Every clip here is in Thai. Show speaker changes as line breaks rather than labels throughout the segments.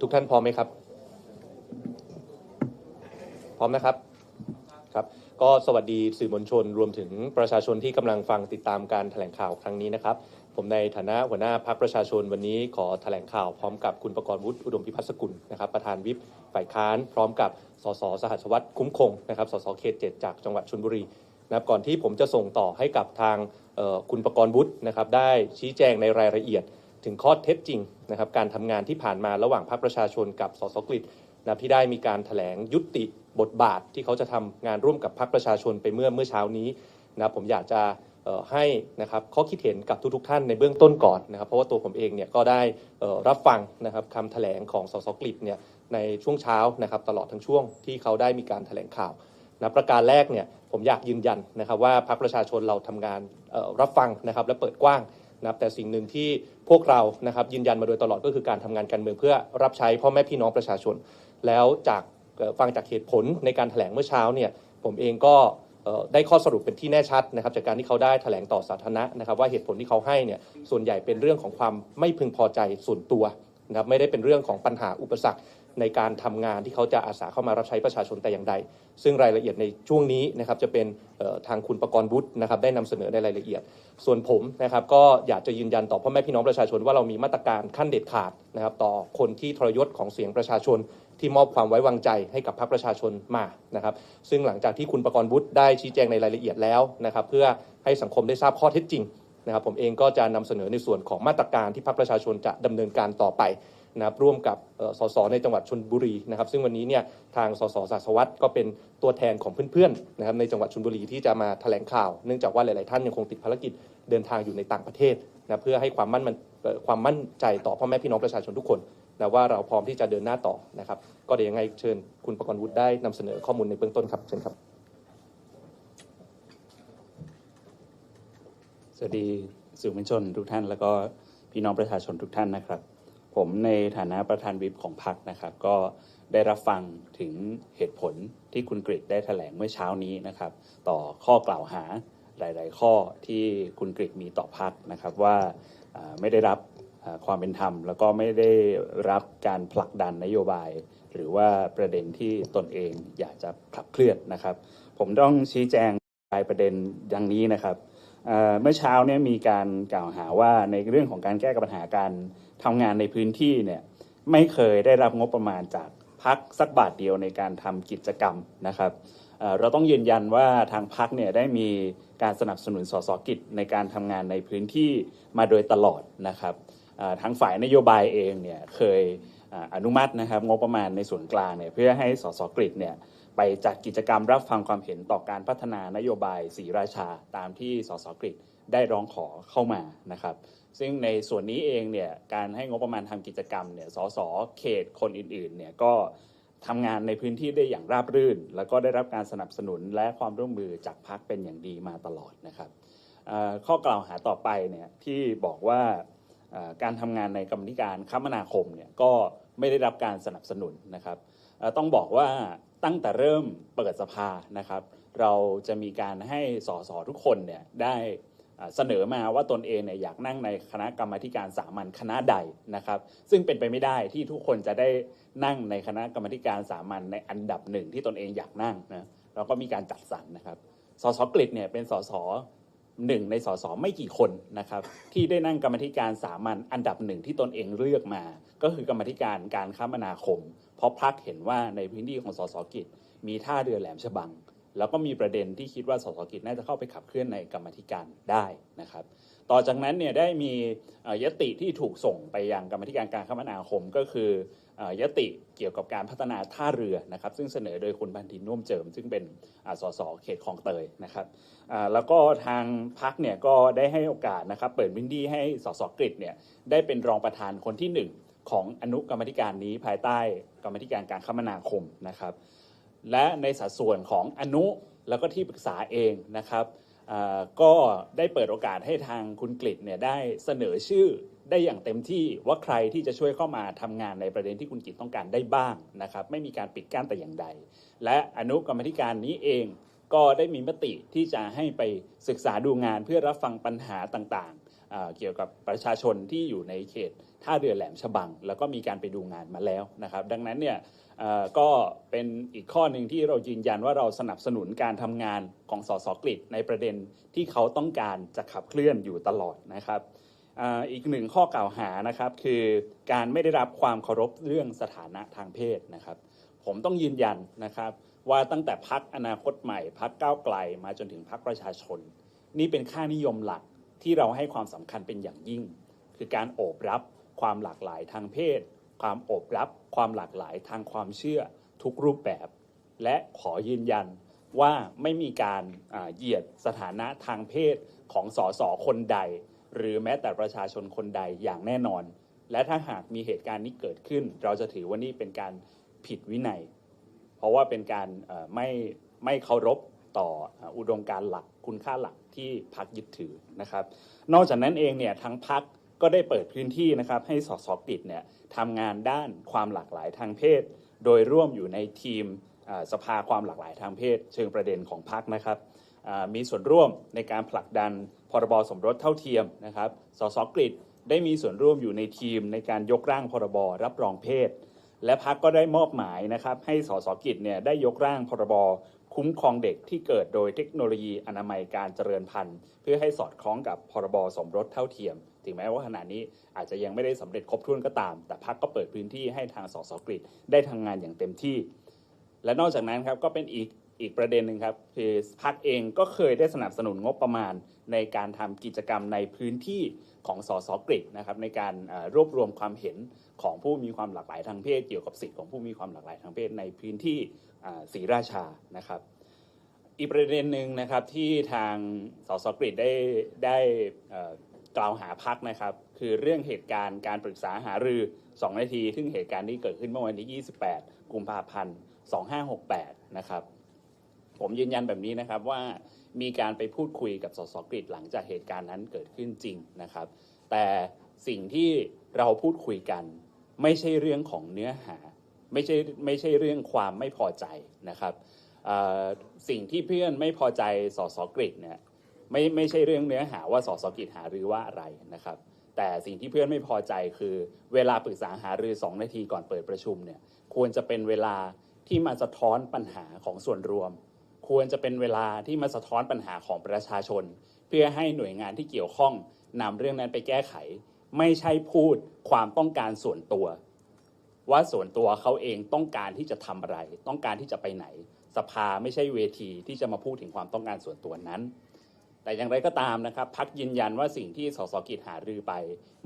ทุกท่านพร้อมไหมครับ พร้อมนะครับครับ ก็สวัสดีสื่อมวลชนรวมถึงประชาชนที่กำลังฟังติดตามการแถลงข่าวครั้งนี้นะครับ ผมในฐานะหัวหน้าพักประชาชนวันนี้ขอแถลงข่าวพร้อมกับคุณประกรณ์วุฒิอุดมพิพัฒน์สกุลนะครับ ประธานวิปฝ่ายค้าน พร้อมกับสสสหัสวัตรคุ้มคงนะครับสสเขตเจ็ดจากจังหวัดชลบุรีนะครับก่อนที่ผมจะส่งต่อให้กับทางคุณประกรณ์วุฒินะครับได้ชี้แจงในรายละเอียด ถึงข้อเท็จจริงนะครับการทำงานที่ผ่านมาระหว่างพรรคประชาชนกับสสกฤษนะครับที่ได้มีการแถลงยุติบทบาทที่เขาจะทำงานร่วมกับพรรคประชาชนไปเมื่อเมื่อเช้านี้นะครับผมอยากจะให้นะครับข้อคิดเห็นกับทุกๆท่านในเบื้องต้นก่อนนะครับเพราะว่าตัวผมเองเนี่ยก็ได้รับฟังนะครับคำแถลงของสสกฤษเนี่ยในช่วงเช้านะครับตลอดทั้งช่วงที่เขาได้มีการแถลงข่าวนะประการแรกเนี่ยผมอยากยืนยันนะครับว่าพรรคประชาชนเราทำงานรับฟังนะครับและเปิดกว้างนะครับแต่สิ่งหนึ่งที่ พวกเรานะครับยืนยันมาโดยตลอดก็คือการทำงานการเมืองเพื่อรับใช้พ่อแม่พี่น้องประชาชน แล้วจากฟังจากเหตุผลในการแถลงเมื่อเช้าเนี่ยผมเองก็ได้ข้อสรุปเป็นที่แน่ชัดนะครับจากการที่เขาได้แถลงต่อสาธารณะนะครับว่าเหตุผลที่เขาให้เนี่ยส่วนใหญ่เป็นเรื่องของความไม่พึงพอใจส่วนตัวนะครับไม่ได้เป็นเรื่องของปัญหาอุปสรรค ในการทำงานที่เขาจะอาสาเข้ามารับใช้ประชาชนแต่อย่างใด ซึ่งรายละเอียดในช่วงนี้นะครับจะเป็นทางคุณประกรณ์วุฒินะครับได้นำเสนอในรายละเอียด ส่วนผมนะครับก็อยากจะยืนยันต่อพ่อแม่พี่น้องประชาชนว่าเรามีมาตรการขั้นเด็ดขาดนะครับต่อคนที่ทรยศของเสียงประชาชนที่มอบความไว้วางใจให้กับพรรคประชาชนมานะครับ ซึ่งหลังจากที่คุณประกรณ์วุฒิได้ชี้แจงในรายละเอียดแล้วนะครับ เพื่อให้สังคมได้ทราบข้อเท็จจริงนะครับ ผมเองก็จะนำเสนอในส่วนของมาตรการที่พรรคประชาชนจะดำเนินการต่อไป นะครับร่วมกับสสในจังหวัดชลบุรีนะครับซึ่งวันนี้เนี่ยทางสสศาสวัตรก็เป็นตัวแทนของเพื่อนๆนะครับในจังหวัดชลบุรีที่จะมาแถลงข่าวเนื่องจากว่าหลายๆท่านยังคงติดภารกิจเดินทางอยู่ในต่างประเทศนะเพื่อให้ความมั่นมันเอ่อความมั่นใจต่อพ่อแม่พี่น้องประชาชนทุกคนนะว่าเราพร้อมที่จะเดินหน้าต่อนะครับ ก็เดี๋ยวยังไงเชิญคุณประกรณ์วุฒิได้นำเสนอข้อมูลในเบื้องต้นครับเชิญครับ
สวัสดีสื่อมวลชนทุกท่าน แล้วก็พี่น้องประชาชนทุกท่านนะครับ ผมในฐานะประธานวิปของพรรคนะครับ ก็ได้รับฟังถึงเหตุผลที่คุณกริได้แถลงเมื่อเช้านี้นะครับ ต่อข้อกล่าวหาหลาย ๆ ข้อที่คุณกริมีต่อพรรคนะครับว่าไม่ได้รับความเป็นธรรม แล้วก็ไม่ได้รับการผลักดันนโยบาย หรือว่าประเด็นที่ตนเองอยากจะขับเคลื่อนนะครับ ผมต้องชี้แจงรายประเด็นดังนี้นะครับเอ่อเมื่อเช้าเนี่ยมีการกล่าวหาว่าในเรื่องของการแก้ปัญหาการ ทำงานในพื้นที่เนี่ยไม่เคยได้รับงบประมาณจากพักสักบาทเดียวในการทำกิจกรรมนะครับเราต้องยืนยันว่าทางพักเนี่ยได้มีการสนับสนุนสสกิจในการทำงานในพื้นที่มาโดยตลอดนะครับทางฝ่ายนโยบายเองเนี่ยเคยอ่าอนุมัตินะครับงบประมาณในส่วนกลางเนี่ยเพื่อให้สสกฤษเนี่ยไปจัดกิจกรรมรับฟังความเห็นต่อการพัฒนานโยบายสีราชาตามที่สสกฤษได้ร้องขอเข้ามานะครับ ซึ่งในส่วนนี้เองเนี่ยการให้งบประมาณทำกิจกรรมเนี่ยสสเขตคนอื่นๆเนี่ยก็ทำงานในพื้นที่ได้อย่างราบรื่น แล้วก็ได้รับการสนับสนุนและความร่วมมือจากพักเป็นอย่างดีมาตลอดนะครับข้อกล่าวหาต่อไปเนี่ยที่บอกว่าการทำงานในกรรมธิการคมนาคมเนี่ยก็ไม่ได้รับการสนับสนุนนะครับต้องบอกว่าตั้งแต่เริ่มเปิดสภานะครับ เราจะมีการให้สสทุกคนเนี่ยได้ เสนอมาว่าตนเองเนี่ยอยากนั่งในคณะกรรมาการสามัญคณะใดนะครับ ซึ่งเป็นไปไม่ได้ที่ทุกคนจะได้นั่งในคณะกรรมาการสามัญในอันดับหนึ่งที่ตนเองอยากนั่งนะเราก็มีการจัดสรรนะครับสสกฤษเนี่ยเป็นสสหนึ่งในสสไม่กี่คนนะครับ ที่ได้นั่งกรรมธิการสามัญอันดับหนึ่งที่ตนเองเลือกมา ก็คือกรรมธิการการคมนาคม เพราะพักเห็นว่าในพื้นที่ของสสกิจมีท่าเรือแหลมฉบัง แล้วก็มีประเด็นที่คิดว่าสสกิจน่าจะเข้าไปขับเคลื่อนในกรรมธิการได้นะครับ ต่อจากนั้นเนี่ยได้มียติที่ถูกส่งไปยังกรรมธิการการคมนาคมก็คืออยติเกี่ยวกับการพัฒนาท่าเรือนะครับ ซึ่งเสนอโดยคุณพันธินน่มเจิม ซึ่งเป็นสสเขตคลองเตยนะครับแล้วก็ทางพักเนี่ยก็ได้ให้โอกาสนะครับ เปิดพื้นที่ให้สสกฤษเนี่ยได้เป็นรองประธานคนที่หนึ่งของอนุกรรมธิการนี้ภายใต้กรรมธิการการคมนาคมนะครับ และในสัดส่วนของอนุแล้วก็ที่ปรึกษาเองนะครับก็ได้เปิดโอกาสให้ทางคุณกฤษเนี่ยได้เสนอชื่อได้อย่างเต็มที่ว่าใครที่จะช่วยเข้ามาทำงานในประเด็นที่คุณกฤษต้องการได้บ้างนะครับ ไม่มีการปิดกั้นแต่อย่างใด และอนุกรรมธิการนี้เองก็ได้มีมติที่จะให้ไปศึกษาดูงานเพื่อรับฟังปัญหาต่างอ่าเกี่ยวกับประชาชนที่อยู่ในเขตท่าเรือแหลมฉบัง แล้วก็มีการไปดูงานมาแล้วนะครับ ดังนั้นเนี่ย ก็เป็นอีกข้อหนึ่งที่เรายืนยันว่าเราสนับสนุนการทำงานของสสกฤษในประเด็นที่เขาต้องการจะขับเคลื่อนอยู่ตลอดนะครับอีกหนึ่งข้อกล่าวหานะครับคือการไม่ได้รับความเคารพเรื่องสถานะทางเพศนะครับ ผมต้องยืนยันนะครับว่าตั้งแต่พักอนาคตใหม่พักก้าวไกลมาจนถึงพักประชาชน นี่เป็นค่านิยมหลักที่เราให้ความสำคัญเป็นอย่างยิ่ง คือการโอบรับความหลากหลายทางเพศ ความโอบรับความหลากหลายทางความเชื่อทุกรูปแบบ และขอยืนยันว่าไม่มีการเหยียดสถานะทางเพศของสสคนใด หรือแม้แต่ประชาชนคนใดอย่างแน่นอน และถ้าหากมีเหตุการณ์นี้เกิดขึ้น เราจะถือว่านี่เป็นการผิดวินัย เพราะว่าเป็นการไม่ไม่เคารพต่ออุดมการหลักคุณค่าหลักที่พักยึดถือนะครับ นอกจากนั้นเองเนี่ยทั้งพักก็ได้เปิดพื้นที่นะครับให้สสกฤษเนี่ย ทำงานด้านความหลากหลายทางเพศ โดยร่วมอยู่ในทีมสภาความหลากหลายทางเพศ เชิงประเด็นของพักนะครับมีส่วนร่วมในการผลักดันพรบสมรสเท่าเทียมนะครับ สสกฤษได้มีส่วนร่วมอยู่ในทีมในการยกร่างพรบรับรองเพศ และพักก็ได้มอบหมายนะครับให้สสกิจเนี่ยได้ยกร่างพรบคุ้มครองเด็กที่เกิดโดยเทคโนโลยีอนามัยการเจริญพันธุ์ เพื่อให้สอดคล้องกับพรบสมรสเท่าเทียม ถึงแม้ว่าขณะนี้อาจจะยังไม่ได้สำเร็จครบถ้วนก็ตาม แต่พักก็เปิดพื้นที่ให้ทางสสกฤษได้ทำงานอย่างเต็มที่ และนอกจากนั้นครับก็เป็นอีกอีกประเด็นหนึ่งครับคือพักเองก็เคยได้สนับสนุนงบประมาณ ในการทำกิจกรรมในพื้นที่ของสสกฤษนะครับในการรวบรวมความเห็นของผู้มีความหลากหลายทางเพศ เกี่ยวกับสิทธิของผู้มีความหลากหลายทางเพศในพื้นที่ศรีราชานะครับอีกประเด็นหนึ่งนะครับที่ทางสสกฤษได้ได้ กล่าวหาพักนะครับ คือเรื่องเหตุการณ์การปรึกษาหารือ 2 นาที ซึ่งเหตุการณ์นี้เกิดขึ้นเมื่อวันที่ 28 กุมภาพันธ์ 2568 นะครับ ผมยืนยันแบบนี้นะครับว่ามีการไปพูดคุยกับสสกฤษหลังจากเหตุการณ์นั้นเกิดขึ้นจริงนะครับ แต่สิ่งที่เราพูดคุยกัน ไม่ใช่เรื่องของเนื้อหา ไม่ใช่ไม่ใช่เรื่องความไม่พอใจนะครับสิ่งที่เพื่อนไม่พอใจสสกฤษเนี่ย ไม่ไม่ใช่เรื่องเนื้อหาว่าสสกฤษหารือว่าอะไรนะครับ แต่สิ่งที่เพื่อนไม่พอใจคือเวลาปรึกษาหารือ 2 นาทีก่อนเปิดประชุมเนี่ยควรจะเป็นเวลาที่มาสะท้อนปัญหาของส่วนรวม ควรจะเป็นเวลาที่มาสะท้อนปัญหาของประชาชน เพื่อให้หน่วยงานที่เกี่ยวข้องนำเรื่องนั้นไปแก้ไข ไม่ใช่พูดความต้องการส่วนตัว ว่าส่วนตัวเขาเองต้องการที่จะทำอะไร ต้องการที่จะไปไหน สภาไม่ใช่เวทีที่จะมาพูดถึงความต้องการส่วนตัวนั้น แต่อย่างไรก็ตามนะครับพักยืนยันว่าสิ่งที่สสกิจหารือไป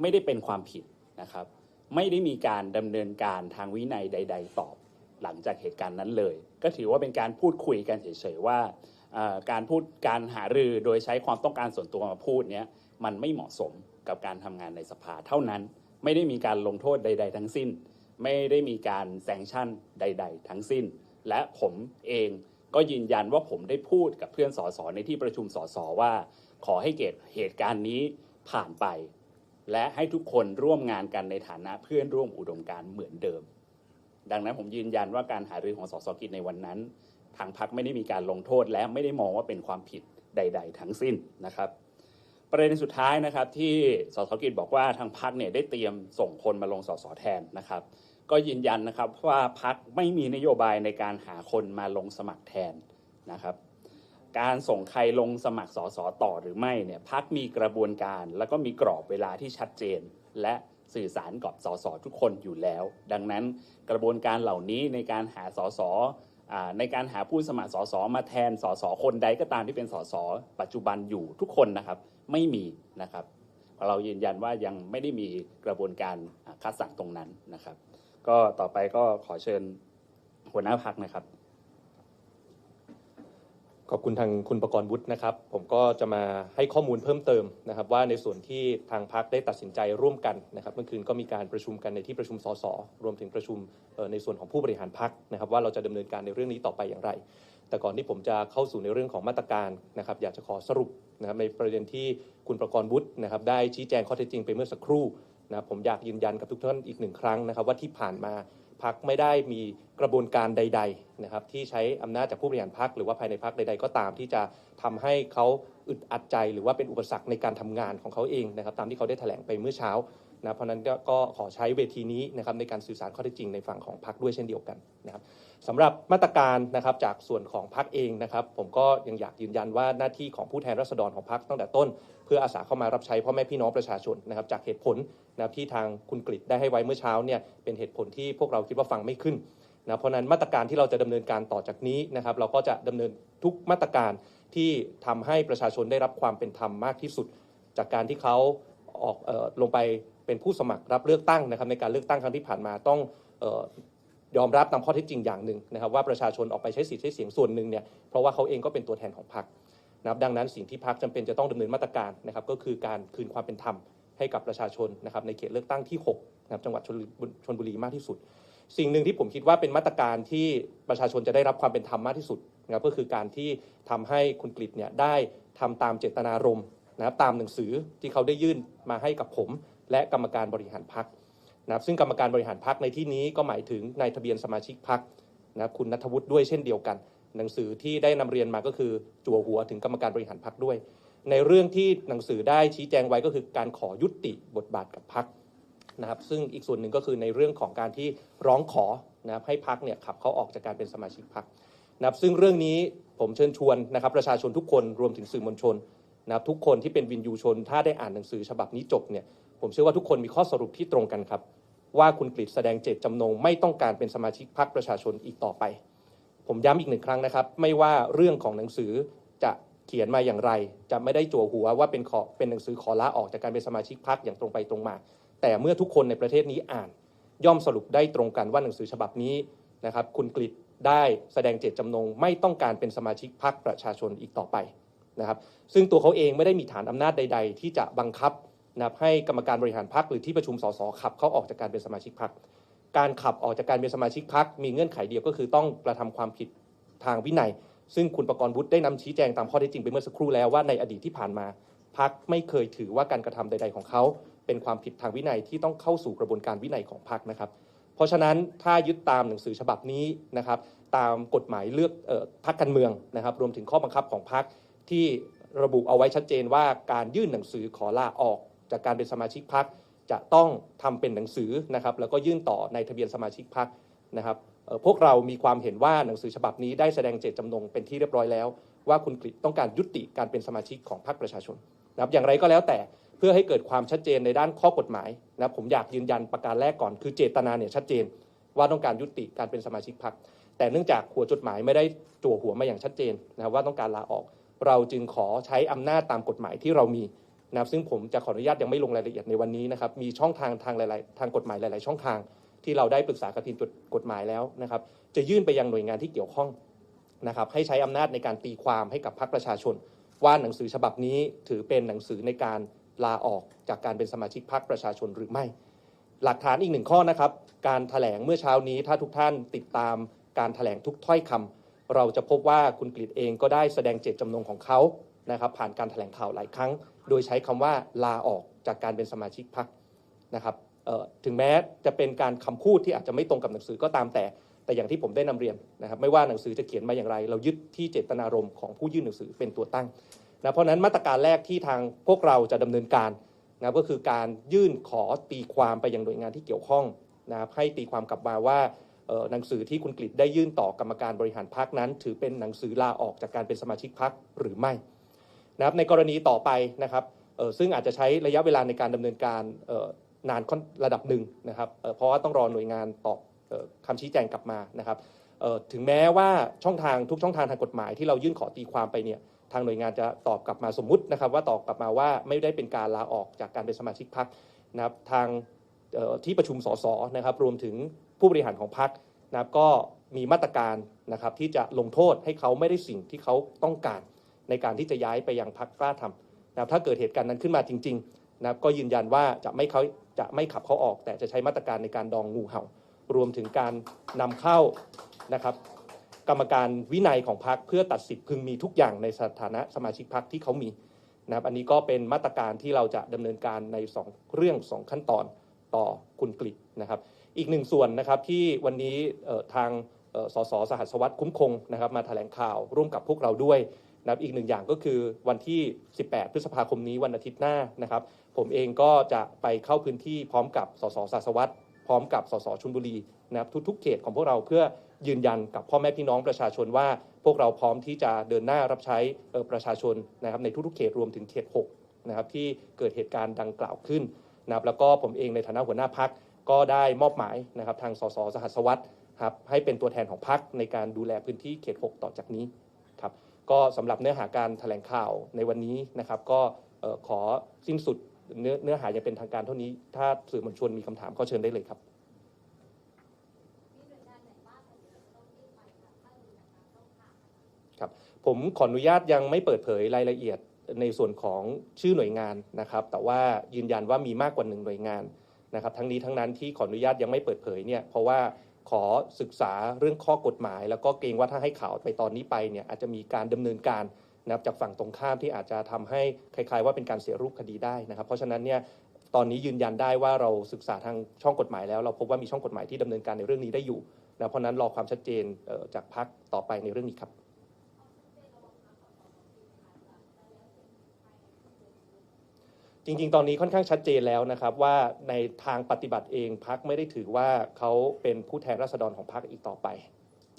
ไม่ได้เป็นความผิดนะครับ ไม่ได้มีการดำเนินการทางวินัยใด ๆ ตอบหลังจากเหตุการณ์นั้นเลย ก็ถือว่าเป็นการพูดคุยกันเฉยๆว่าการพูดการหารือโดยใช้ความต้องการส่วนตัวมาพูดเนี้ยมันไม่เหมาะสมกับการทำงานในสภาเท่านั้น ไม่ได้มีการลงโทษใด ๆ ทั้งสิ้น ไม่ได้มีการแซงชั่นใด ๆ ทั้งสิ้น และผมเอง ก็ยืนยันว่าผมได้พูดกับเพื่อนสสในที่ประชุมสสว่า ขอให้เกิดเหตุการณ์นี้ผ่านไป และให้ทุกคนร่วมงานกันในฐานะเพื่อนร่วมอุดมการณ์เหมือนเดิม ดังนั้นผมยืนยันว่าการหารือของสสกิจในวันนั้น ทางพักไม่ได้มีการลงโทษและไม่ได้มองว่าเป็นความผิดใด ๆ ทั้งสิ้นนะครับ ประเด็นสุดท้ายนะครับที่สสกิจบอกว่าทางพักเนี่ยได้เตรียมส่งคนมาลงสสแทนนะครับ ก็ยืนยันนะครับว่าพักไม่มีนโยบายในการหาคนมาลงสมัครแทนนะครับ การส่งใครลงสมัครสสต่อหรือไม่เนี่ยพักมีกระบวนการ แล้วก็มีกรอบเวลาที่ชัดเจน และสื่อสารกับสสทุกคนอยู่แล้ว ดังนั้นกระบวนการเหล่านี้ในการหาสสอในการหาผู้สมัครสสมาแทนสสคนใดก็ตามที่เป็นสสปัจจุบันอยู่ทุกคนนะครับไม่มีนะครับ เรายืนยันว่ายังไม่ได้มีกระบวนการคัดสรรตรงนั้นนะครับ ก็ต่อไปก็ขอเชิญหัวหน้าพักนะครับ
ขอบคุณทางคุณประกรณ์วุฒินะครับ ผมก็จะมาให้ข้อมูลเพิ่มเติมนะครับ ว่าในส่วนที่ทางพักได้ตัดสินใจร่วมกันนะครับ เมื่อคืนก็มีการประชุมกันในที่ประชุมสสรวมถึงประชุมในส่วนของผู้บริหารพักนะครับ ว่าเราจะดำเนินการในเรื่องนี้ต่อไปอย่างไร แต่ก่อนที่ผมจะเข้าสู่ในเรื่องของมาตรการนะครับ อยากจะขอสรุปนะครับในประเด็นที่คุณประกรณ์วุฒินะครับ ได้ชี้แจงข้อเท็จจริงไปเมื่อสักครู่ นะผมอยากยืนยันกับทุกท่านอีกหนึ่งครั้งนะครับ ว่าที่ผ่านมาพักไม่ได้มีกระบวนการใด ๆนะครับ ที่ใช้อำนาจจากผู้บริหารพักหรือว่าภายในพักใด ๆ ก็ตามที่จะทำให้เขาอึดอัดใจ หรือว่าเป็นอุปสรรคในการทำงานของเขาเองนะครับ ตามที่เขาได้แถลงไปเมื่อเช้า นะเพราะนั้นก็ขอใช้เวทีนี้นะครับในการสื่อสารข้อเท็จจริงในฝั่งของพักด้วยเช่นเดียวกันนะครับสำหรับมาตรการนะครับจากส่วนของพักเองนะครับ ผมก็ยังอยากยืนยันว่าหน้าที่ของผู้แทนราษฎรของพักตั้งแต่ต้น เพื่ออาสาเข้ามารับใช้พ่อแม่พี่น้องประชาชนนะครับจากเหตุผลนะครับที่ทางคุณกฤษได้ให้ไว้เมื่อเช้าเนี่ยเป็นเหตุผลที่พวกเราคิดว่าฟังไม่ขึ้นนะเพราะนั้นมาตรการที่เราจะดำเนินการต่อจากนี้นะครับ เราก็จะดำเนินทุกมาตรการที่ทำให้ประชาชนได้รับความเป็นธรรมมากที่สุด จากการที่เขาออกออลงไป เป็นผู้สมัครรับเลือกตั้งนะครับในการเลือกตั้งครั้งที่ผ่านมาต้องออยอมรับตามข้อเท็จจริงอย่างหนึ่งนะครับว่าประชาชนออกไปใช้สิทธิ์ใช้เสียงส่วนหนึ่งเนี่ยเพราะว่าเขาเองก็เป็นตัวแทนของพรรคนะครับดังนั้นสิ่งที่พักจำเป็นจะต้องดำเนินมาตรการนะครับก็คือการคืนความเป็นธรรมให้กับประชาชนนะครับในเขตเลือกตั้งที่6นะครับจังหวัดชลบุชลบุรีมากที่สุด สิ่งหนึ่งที่ผมคิดว่าเป็นมาตรการที่ประชาชนจะได้รับความเป็นธรรมมากที่สุดนะครับก็คือการที่ทำให้คุณกฤษเนี่ยได้ทำตามเจตนารมณ์นะครับตามหนังสือที่เขาได้ยื่นมาให้กับผม และกรรมการบริหารพักนะครับซึ่งกรรมการบริหารพักในที่นี้ก็หมายถึงนายทะเบียนสมาชิกพักนะครับคุณนัทวุฒิด้วยเช่นเดียวกัน หนังสือที่ได้นำเรียนมาก็คือจั่วหัวถึงกรรมการบริหารพักด้วย ในเรื่องที่หนังสือได้ชี้แจงไว้ก็คือการขอยุติบทบาทกับพักนะครับ ซึ่งอีกส่วนหนึ่งก็คือในเรื่องของการที่ร้องขอนะครับให้พักเนี่ยขับเขาออกจากการเป็นสมาชิกพักนะครับซึ่งเรื่องนี้ผมเชิญชวนนะครับประชาชนทุกคนรวมถึงสื่อมวลชนนะครับทุกคนที่เป็นวินยูชน ถ้าได้อ่านหนังสือฉบับนี้จบเนี่ย ผมเชื่อว่าทุกคนมีข้อสรุปที่ตรงกันครับ ว่าคุณกฤษแสดงเจตจำนง ไม่ต้องการเป็นสมาชิกพักประชาชนอีกต่อไป ผมย้ำอีกหนึ่งครั้งนะครับ ไม่ว่าเรื่องของหนังสือจะเขียนมาอย่างไร จะไม่ได้จั่วหัวว่าเป็นขอเป็นหนังสือขอลาออกจากการเป็นสมาชิกพรรคอย่างตรงไปตรงมา แต่เมื่อทุกคนในประเทศนี้อ่าน ย่อมสรุปได้ตรงกันว่าหนังสือฉบับนี้นะครับ คุณกฤษได้แสดงเจตจำนง ไม่ต้องการเป็นสมาชิกพรรคประชาชนอีกต่อไปนะครับ ซึ่งตัวเขาเองไม่ได้มีฐานอำนาจใด ๆ ที่จะบังคับ นะครับให้กรรมการบริหารพรรคหรือที่ประชุมสสขับเขาออกจากการเป็นสมาชิกพรรคการขับออกจากการเป็นสมาชิกพรรคมีเงื่อนไขเดียวก็คือต้องกระทำความผิดทางวินัย ซึ่งคุณประกรณ์วุฒิได้นำชี้แจงตามข้อเท็จจริงไปเมื่อสักครู่แล้วว่าในอดีตที่ผ่านมาพรรคไม่เคยถือว่าการกระทำใด ๆของเขา เป็นความผิดทางวินัยที่ต้องเข้าสู่กระบวนการวินัยของพรรคนะครับ เพราะฉะนั้นถ้ายึดตามหนังสือฉบับนี้นะครับตามกฎหมายเลือกออพรรคการเมืองนะครับ รวมถึงข้อบังคับของพรรคที่ระบุเอาไว้ชัดเจนว่าการยื่นหนังสือขอลาออก จากการเป็นสมาชิกพรรคจะต้องทำเป็นหนังสือนะครับแล้วก็ยื่นต่อในทะเบียนสมาชิกพรรคนะครับพวกเรามีความเห็นว่าหนังสือฉบับนี้ได้แสดงเจตจำนงเป็นที่เรียบร้อยแล้ว ว่าคุณกฤษต้องการยุติการเป็นสมาชิกของพรรคประชาชนนะครับอย่างไรก็แล้วแต่เพื่อให้เกิดความชัดเจนในด้านข้อกฎหมายนะครับผมอยากยืนยันประการแรกก่อน คือเจตนาเนี่ยชัดเจนว่าต้องการยุติการเป็นสมาชิกพรรคแต่เนื่องจากหัวจดหมายไม่ได้จั่วหัวมาอย่างชัดเจนนะครับว่าต้องการลาออก เราจึงขอใช้อำนาจตามกฎหมายที่เรามี นะครับซึ่งผมจะขออนุญาตยังไม่ลงรายละเอียดในวันนี้นะครับมีช่องทางทางหลายๆทางกฎหมายหลาย ๆ ช่องทาง ที่เราได้ปรึกษากับทีมกฎหมายแล้วนะครับจะยื่นไปยังหน่วยงานที่เกี่ยวข้องนะครับให้ใช้อำนาจในการตีความให้กับพรรคประชาชน ว่าหนังสือฉบับนี้ถือเป็นหนังสือในการลาออกจากการเป็นสมาชิกพรรคประชาชนหรือไม่ หลักฐานอีกหนึ่งข้อนะครับการแถลงเมื่อเช้านี้ถ้าทุกท่านติดตามการแถลงทุกถ้อยคำเราจะพบว่าคุณกฤษเองก็ได้แสดงเจตจำนงของเขานะครับผ่านการแถลงข่าวหลายครั้ง โดยใช้คำว่าลาออกจากการเป็นสมาชิกพรรคนะครับถึงแม้จะเป็นการคำพูดที่อาจจะไม่ตรงกับหนังสือก็ตามแต่แต่อย่างที่ผมได้นำเรียนนะครับไม่ว่าหนังสือจะเขียนมาอย่างไร เรายึดที่เจตนารมณ์ของผู้ยื่นหนังสือเป็นตัวตั้งนะเพราะนั้นมาตรการแรกที่ทางพวกเราจะดำเนินการนะก็คือการยื่นขอตีความไปยังหน่วยงานที่เกี่ยวข้องนะครับให้ตีความกลับมาว่าหนังสือที่คุณกฤษได้ยื่นต่อกรรมการบริหารพรรคนั้น ถือเป็นหนังสือลาออกจากการเป็นสมาชิกพรรคหรือไม่ นะครับในกรณีต่อไปนะครับซึ่งอาจจะใช้ระยะเวลาในการดำเนินการนานระดับหนึ่งนะครับเพราะว่าต้องรอหน่วยงานตอบเอ่อคำชี้แจงกลับมานะครับถึงแม้ว่าช่องทางทุกช่องทางทางกฎหมายที่เรายื่นขอตีความไปเนี่ยทางหน่วยงานจะตอบกลับมาสมมุตินะครับ ว่าตอบกลับมาว่าไม่ได้เป็นการลาออกจากการเป็นสมาชิกพรรคนะครับทางที่ประชุมสสนะครับ รวมถึงผู้บริหารของพรรคนะครับก็มีมาตรการนะครับที่จะลงโทษให้เขาไม่ได้สิ่งที่เขาต้องการ ในการที่จะย้ายไปยังพักกล้าทำนะถ้าเกิดเหตุการณ์นั้นขึ้นมาจริงๆนะก็ยืนยันว่าจะไม่เขาจะไม่ขับเขาออก แต่จะใช้มาตรการในการดองงูเห่า รวมถึงการนำเข้านะครับกรรมการวินัยของพรรคเพื่อตัดสิทธิ์พึงมีทุกอย่างในสถานะสมาชิกพรรคที่เขามีนะครับอันนี้ก็เป็นมาตรการที่เราจะดำเนินการใน 2 เรื่อง 2 ขั้นตอนต่อคุณกฤษนะครับอีกหนึ่งส่วนนะครับที่วันนี้ทางสสสหัสวัสดิ์คุ้มคงนะครับมาแถลงข่าวร่วมกับพวกเราด้วย นะครับอีกหนึ่งอย่างก็คือวันที่ 18 พฤษภาคมนี้วันอาทิตย์หน้านะครับ ผมเองก็จะไปเข้าพื้นที่พร้อมกับสสสหัสวัสวพร้อมกับสสชุนบุรีนะครับทุกๆเขตของพวกเราเพื่อยืนยันกับพ่อแม่พี่น้องประชาชนว่า พวกเราพร้อมที่จะเดินหน้ารับใช้ประชาชนนะครับในทุกๆเขตรวมถึงเขต 6 นะครับที่เกิดเหตุการณ์ดังกล่าวขึ้นนะครับแล้วก็ผมเองในฐานะหัวหน้าพักก็ได้มอบหมายนะครับทางสสสหัสวัสวครับให้เป็นตัวแทนของพักในการดูแลพื้นที่เขต 6 ต่อจากนี้ ก็สำหรับเนื้อหาการแถลงข่าวในวันนี้นะครับ ก็เอ่อขอสิ้นสุดเนื้อเนื้อหาอย่างเป็นทางการเท่านี้ ถ้าสื่อมวลชนมีคำถามก็เชิญได้เลยครับครับ ผมขออนุญาตยังไม่เปิดเผยรายละเอียดในส่วนของชื่อหน่วยงานนะครับ แต่ว่ายืนยันว่ามีมากกว่าหนึ่งหน่วยงานนะครับ ทั้งนี้ทั้งนั้นที่ขออนุญาตยังไม่เปิดเผยเนี่ยเพราะว่า ขอศึกษาเรื่องข้อกฎหมาย แล้วก็เกรงว่าถ้าให้ข่าวไปตอนนี้ไปเนี่ยอาจจะมีการดำเนินการนะครับจากฝั่งตรงข้ามที่อาจจะทำให้คล้ายๆ ว่าเป็นการเสียรูปคดีได้นะครับ เพราะฉะนั้นเนี่ยตอนนี้ยืนยันได้ว่าเราศึกษาทางช่องกฎหมายแล้ว เราพบว่ามีช่องกฎหมายที่ดำเนินการในเรื่องนี้ได้อยู่นะเพราะนั้นรอความชัดเจนจากพักต่อไปในเรื่องนี้ครับ จริง ๆ ตอนนี้ค่อนข้างชัดเจนแล้วนะครับว่าในทางปฏิบัติเองพักไม่ได้ถือว่าเขาเป็นผู้แทนราษฎรของพักอีกต่อไป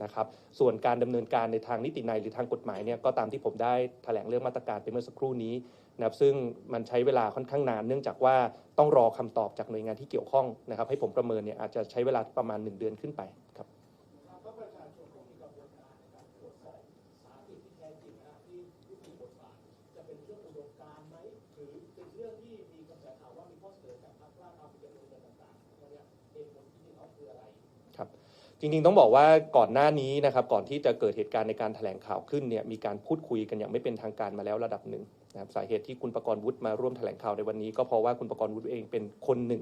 นะครับ ส่วนการดำเนินการในทางนิตินัยหรือทางกฎหมายเนี่ยก็ตามที่ผมได้แถลงเรื่องมาตรการไปเมื่อสักครู่นี้นะครับซึ่งมันใช้เวลาค่อนข้างนาน เนื่องจากว่าต้องรอคำตอบจากหน่วยงานที่เกี่ยวข้องนะครับ ให้ผมประเมินเนี่ยอาจจะใช้เวลาประมาณ 1 เดือนขึ้นไปครับ จริงๆต้องบอกว่าก่อนหน้านี้นะครับก่อนที่จะเกิดเหตุการณ์ในการแถลงข่าวขึ้นเนี่ยมีการพูดคุยกันอย่างไม่เป็นทางการมาแล้วระดับหนึ่งนะครับสาเหตุที่คุณประกรณ์วุฒิมาร่วมแถลงข่าวในวันนี้ ก็เพราะว่าคุณประกรณ์วุฒิเองเป็นคนหนึ่ง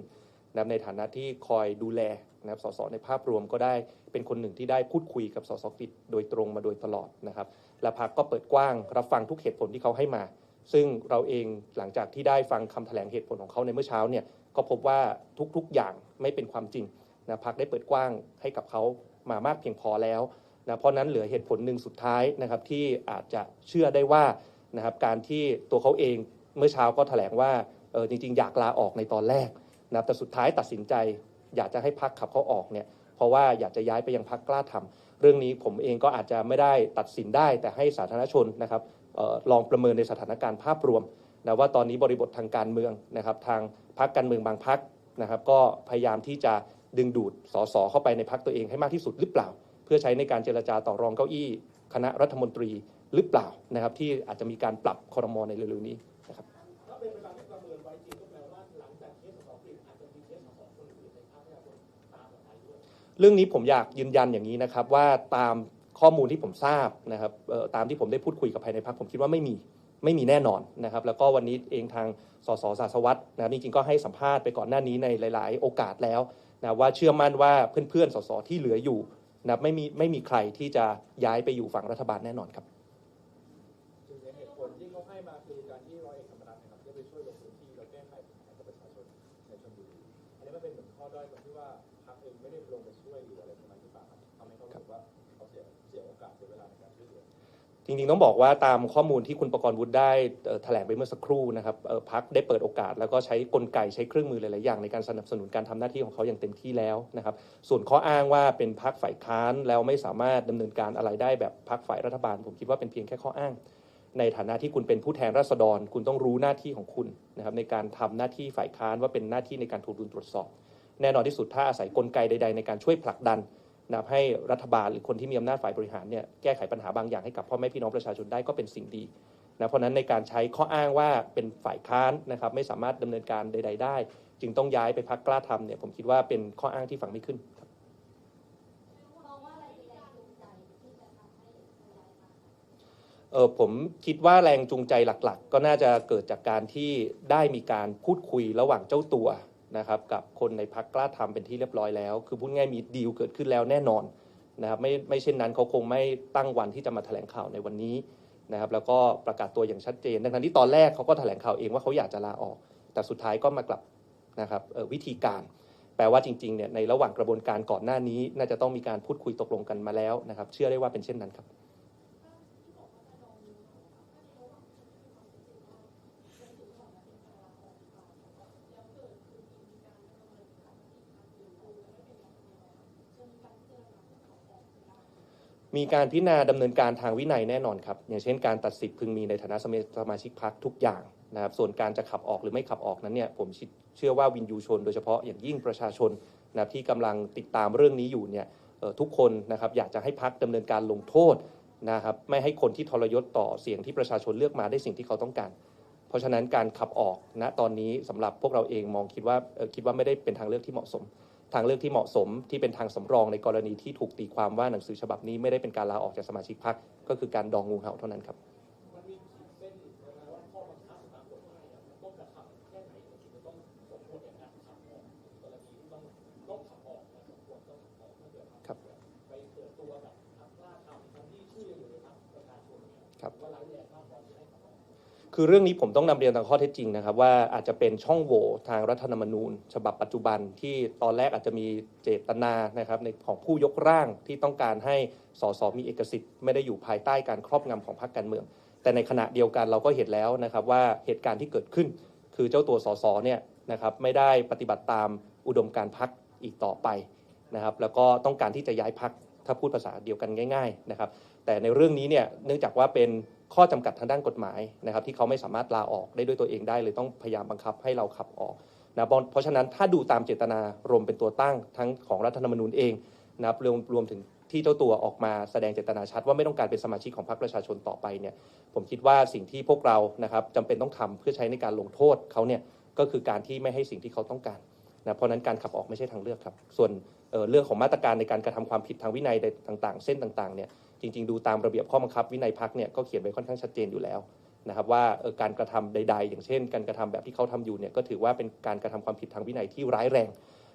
นะในฐานะที่คอยดูแลนะครับสสในภาพรวมก็ได้เป็นคนหนึ่งที่ได้พูดคุยกับสสกิจโดยตรงมาโดยตลอดนะครับและพักก็เปิดกว้างรับฟังทุกเหตุผลที่เขาให้มา ซึ่งเราเองหลังจากที่ได้ฟังคำแถลงเหตุผลของเขาในเมื่อเช้าเนี่ยก็พบว่าทุกๆอย่างไม่เป็นความจริง นะพักได้เปิดกว้างให้กับเขามามากเพียงพอแล้วนะเพราะนั้นเหลือเหตุผลหนึ่งสุดท้ายนะครับที่อาจจะเชื่อได้ว่านะครับการที่ตัวเขาเองเมื่อเช้าก็แถลงว่าเออจริง ๆ อยากลาออกในตอนแรกนะแต่สุดท้ายตัดสินใจ อยากจะให้พักขับเขาออกเนี่ยเพราะว่าอยากจะย้ายไปยังพักกล้าทำเรื่องนี้ผมเองก็อาจจะไม่ได้ตัดสินได้ แต่ให้สาธารณชนนะครับออลองประเมินในสถานการณ์ภาพรวมนะว่าตอนนี้บริบททางการเมืองนะครับทางพักการเมืองบางพักนะครับก็พยายามที่จะ ดึงดูดสสเข้าไปในพักตัวเองให้มากที่สุดหรือเปล่า เพื่อใช้ในการเจรจาต่อรองเก้าอี้ คณะรัฐมนตรีหรือเปล่านะครับ ที่อาจจะมีการปรับคอรมอในเร็วๆนี้นะครับ
เรื่องนี้
ผมอยากยืนยันอย่างนี้นะครับว่าตามข้อมูลที่ผมทราบนะครับตามที่ผมได้พูดคุยกับภายในพักผมคิดว่าไม่มีไม่มีแน่นอนนะครับ แล้วก็วันนี้เองทางสสสาสวัตรนะครับจริงๆก็ให้สัมภาษณ์ไปก่อนหน้านี้ในหลาย ๆ โอกาสแล้ว นะว่าเชื่อมั่นว่าเพื่อนๆ สสที่เหลืออยู่นะไม่มีไม่มีใครที่จะย้ายไปอยู่ฝั่งรัฐบาลแน่นอนครับ
เหตุผลที่เขาให้มาคือการที่ร้อยเอกธรรมนัฐนะครับได้ไปช่วยลงพื้นที่เราแก้ไขปัญหาต่อประชาชนในชนบทอันนี้ไม่เป็นเหมือนข้อด้อยตรงที่ว่าพรรคเองไม่ได้ลงไปช่วย
จริงๆ ต้องบอกว่าตามข้อมูลที่คุณประกรณ์วุฒิได้แถลงไปเมื่อสักครู่นะครับพักได้เปิดโอกาส แล้วก็ใช้กลไกใช้เครื่องมือหลายๆอย่างในการสนับสนุนการทำหน้าที่ของเขาอย่างเต็มที่แล้วนะครับ ส่วนข้ออ้างว่าเป็นพักฝ่ายค้านแล้วไม่สามารถดำเนินการอะไรได้แบบพักฝ่ายรัฐบาล ผมคิดว่าเป็นเพียงแค่ข้ออ้าง ในฐานะที่คุณเป็นผู้แทนราษฎร คุณต้องรู้หน้าที่ของคุณนะครับในการทำหน้าที่ฝ่ายค้านว่าเป็นหน้าที่ในการถูกดุลตรวจสอบ แน่นอนที่สุดถ้าอาศัยกลไกใด ๆ ในการช่วยผลักดัน นับให้รัฐบาลหรือคนที่มีอำนาจฝ่ายบริหารเนี่ยแก้ไขปัญหาบางอย่างให้กับพ่อแม่พี่น้องประชาชนได้ก็เป็นสิ่งดีนะเพราะนั้นในการใช้ข้ออ้างว่าเป็นฝ่ายค้านนะครับไม่สามารถดำเนินการใด ๆ ได้ จึงต้องย้ายไปพักกล้าทำเนี่ยผมคิดว่าเป็นข้ออ้างที่ฟังไม่ขึ้นครับเออผมคิดว่าแรงจูงใจหลักๆ ก็น่าจะเกิดจากการที่ได้มีการพูดคุยระหว่างเจ้าตัว นะครับกับคนในพักกล้าทำเป็นที่เรียบร้อยแล้ว คือพูดง่ายมีดีลเกิดขึ้นแล้วแน่นอนนะครับไม่ไม่เช่นนั้นเขาคงไม่ตั้งวันที่จะมาแถลงข่าวในวันนี้นะครับแล้วก็ประกาศตัวอย่างชัดเจน ดังนั้นที่ตอนแรกเขาก็แถลงข่าวเองว่าเขาอยากจะลาออก แต่สุดท้ายก็มากลับนะครับวิธีการ แปลว่าจริงๆเนี่ยในระหว่างกระบวนการก่อนหน้านี้ น่าจะต้องมีการพูดคุยตกลงกันมาแล้วนะครับเชื่อได้ว่าเป็นเช่นนั้นครับ มีการพิจารณาดำเนินการทางวินัยแน่นอนครับ อย่างเช่นการตัดสิทธิ์พึงมีในฐานะสมาสมาชิกพรรคทุกอย่างนะครับ ส่วนการจะขับออกหรือไม่ขับออกนั้นเนี่ยผมเชื่อว่าวินยูชน โดยเฉพาะอย่างยิ่งประชาชนนะที่กำลังติดตามเรื่องนี้อยู่เนี่ยทุกคนนะครับอยากจะให้พักดำเนินการลงโทษนะครับไม่ให้คนที่ทรยศต่อเสียงที่ประชาชนเลือกมาได้สิ่งที่เขาต้องการ เพราะฉะนั้นการขับออกณตอนนี้สำหรับพวกเราเองมองคิดว่าคิดว่าไม่ได้เป็นทางเลือกที่เหมาะสม ทางเลือกที่เหมาะสมที่เป็นทางสำรองในกรณีที่ถูกตีความว่าหนังสือฉบับนี้ไม่ได้เป็นการลาออกจากสมาชิกพรรคก็คือการดองงูเห่าเท่านั้นครับ
มันมีขีดเส้นนะครับ คือเรื่องนี้
ผมต้องนำเรียนตามข้อเท็จจริงนะครับ ว่าอาจจะเป็นช่องโหว่ทางรัฐธรรมนูญ ฉบับปัจจุบันที่ตอนแรกอาจจะมีเจตนานะครับในของผู้ยกร่างที่ต้องการให้สสมีเอกสิทธิ์ ไม่ได้อยู่ภายใต้การครอบงำของพรรคการเมือง แต่ในขณะเดียวกันเราก็เห็นแล้วนะครับว่าเหตุการณ์ที่เกิดขึ้น คือเจ้าตัวสสเนี่ยนะครับไม่ได้ปฏิบัติตามอุดมการพรรคอีกต่อไปนะครับแล้วก็ต้องการที่จะย้ายพรรคถ้าพูดภาษาเดียวกันง่าย ๆนะครับ แต่ในเรื่องนี้เนี่ยเนื่องจากว่าเป็น ข้อจำกัดทางด้านกฎหมายนะครับที่เขาไม่สามารถลาออกได้ด้วยตัวเองได้เลยต้องพยายามบังคับให้เราขับออกนะเพราะฉะนั้นถ้าดูตามเจตนารมเป็นตัวตั้งทั้งของรัฐธรรมนูญเองนะครับรวมรวมถึงที่เจ้าตัวออกมาแสดงเจตนาชัดว่าไม่ต้องการเป็นสมาชิกของพรรคประชาชนต่อไปเนี่ยผมคิดว่าสิ่งที่พวกเรานะครับจำเป็นต้องทำเพื่อใช้ในการลงโทษเขาเนี่ยก็คือการที่ไม่ให้สิ่งที่เขาต้องการนะเพราะฉะนั้นการขับออกไม่ใช่ทางเลือกครับ ส่วนเออเรื่องของมาตรการในการกระทำความผิดทางวินัยใดต่าง ๆ เส้นต่างๆเนี่ย จริง ๆ ดูตามระเบียบข้อบังคับวินัยพักเนี่ยก็เขียนไว้ค่อนข้างชัดเจนอยู่แล้วนะครับว่าการกระทำใด ๆ อย่างเช่น การกระทำแบบที่เขาทำอยู่เนี่ยก็ถือว่าเป็นการกระทำความผิดทางวินัยที่ร้ายแรง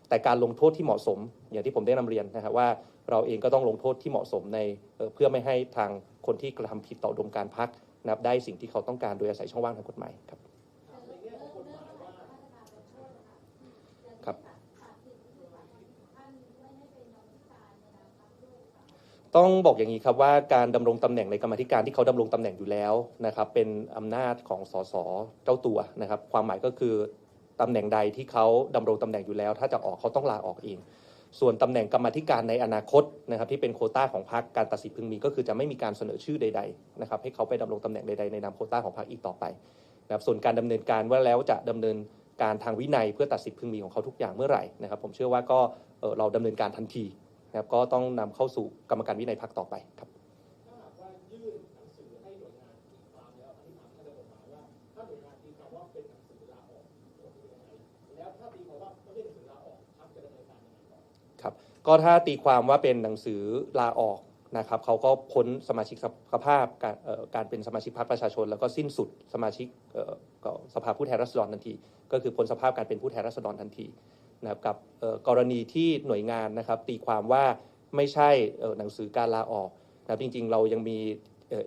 แต่การลงโทษที่เหมาะสม อย่างที่ผมได้นำเรียนนะครับว่าเราเองก็ต้องลงโทษที่เหมาะสมในเเพื่อไม่ให้ทางคนที่กระทำผิดต่อดมการพักนับได้สิ่งที่เขาต้องการโดยอาศัยช่องว่างทางกฎหมายครับ ต้องบอกอย่างนี้ครับว่าการดำรงตำแหน่งในกรรมธิการที่เขาดำรงตำแหน่งอยู่แล้วนะครับเป็นอำนาจของสสเจ้าตัวนะครับ ความหมายก็คือตำแหน่งใดที่เขาดำรงตำแหน่งอยู่แล้ว ถ้าจะออกเขาต้องลาออกเอง ส่วนตำแหน่งกรรมธิการในอนาคตนะครับที่เป็นโคต้าของพรรคการตัดสินพึงมี ก็คือจะไม่มีการเสนอชื่อใดๆนะครับให้เขาไปดำรงตำแหน่งใดๆในนามโคต้าของพรรคอีกต่อไปนะครับส่วนการดำเนินการว่าแล้วจะดำเนินการทางวินัยเพื่อตัดสิทธิพึงมีของเขาทุกอย่างเมื่อไหร่นะครับ ผมเชื่อว่าก็เอ่อเราดำเนินการทันที นะครับก็ต้องนำเข้าสู่กรรมการวินัยพรรคต่อไปครับ
ถ้าหากต่อลาออกจะเป็นยังไงแล้วถ้าตีครั
บก็ถ้าตีความว่าเป็นหนังสือลาออกนะครับเขาก็พ้นสมาชิกสภาพการเอ่อการเป็นสมาชิกพรรคประชาชน แล้วก็สิ้นสุดสมาชิกสภาผู้แทนราษฎรทันที ก็คือพ้นสภาพการเป็นผู้แทนราษฎรทันที นะครับกับกรณีที่หน่วยงานนะครับ ตีความว่าไม่ใช่หนังสือการลาออกนะครับจริงๆ เรายังมี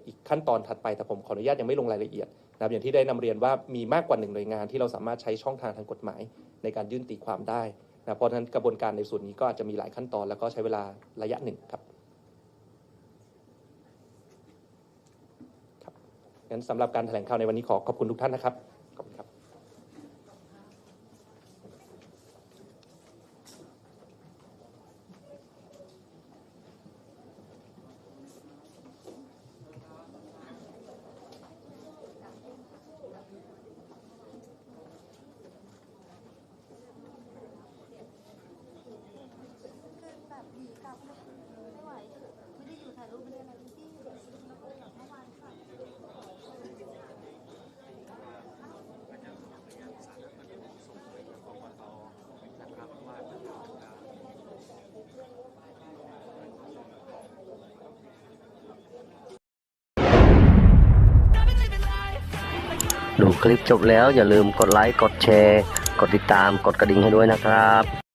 อีกขั้นตอนถัดไปแต่ผมขออนุญาตยังไม่ลงรายละเอียดนะครับอย่างที่ได้นำเรียนว่ามีมากกว่าหนึ่งหน่วยงานที่เราสามารถใช้ช่องทางทางกฎหมาย ในการยื่นตีความได้นะเพราะฉะนั้นกระบวนการในส่วนนี้ก็อาจจะมีหลายขั้นตอนแล้วก็ใช้เวลาระยะหนึ่งครับครับงั้นสำหรับการแถลงข่าวในวันนี้ขอขอบคุณทุกท่านนะครับ
แบบหนีกลับไม่ไหว ไม่ได้อยู่ถ่ายรูปไม่ได้อะไรทั้งที่เมื่อวานค่ะ
ดู คลิปจบแล้วอย่าลืมกดไลค์ กดแชร์ กดติดตาม กดกระดิ่งให้ด้วยนะครับ